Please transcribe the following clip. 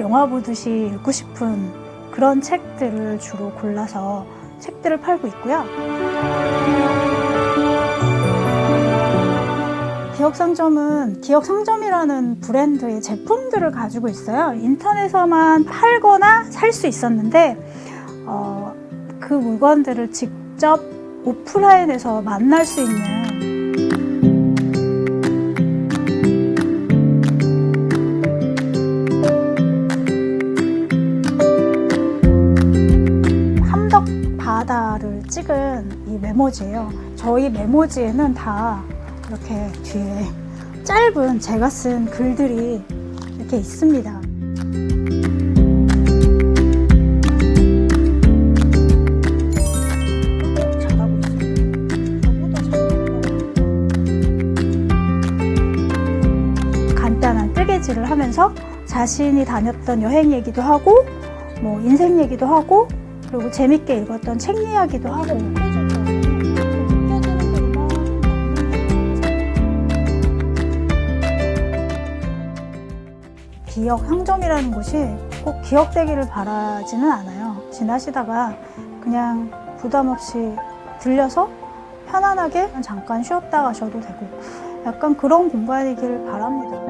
영화 보듯이 읽고 싶은 그런 책들을 주로 골라서 책들을 팔고 있고요. 기억 상점은 기억 상점이라는 브랜드의 제품들을 가지고 있어요. 인터넷에서만 팔거나 살 수 있었는데 어, 그 물건들을 직접 오프라인에서 만날 수 있는 바다를 찍은 이 메모지예요. 저희 메모지에는 다 이렇게 뒤에 짧은 제가 쓴 글들이 이렇게 있습니다. 간단한 뜨개질을 하면서 자신이 다녔던 여행 얘기도 하고 뭐 인생 얘기도 하고 그리고 재밌게 읽었던 책 이야기도 하고 기억 상점이라는 곳이 꼭 기억되기를 바라지는 않아요. 지나시다가 그냥 부담 없이 들려서 편안하게 잠깐 쉬었다 가셔도 되고 약간 그런 공간이길 바랍니다.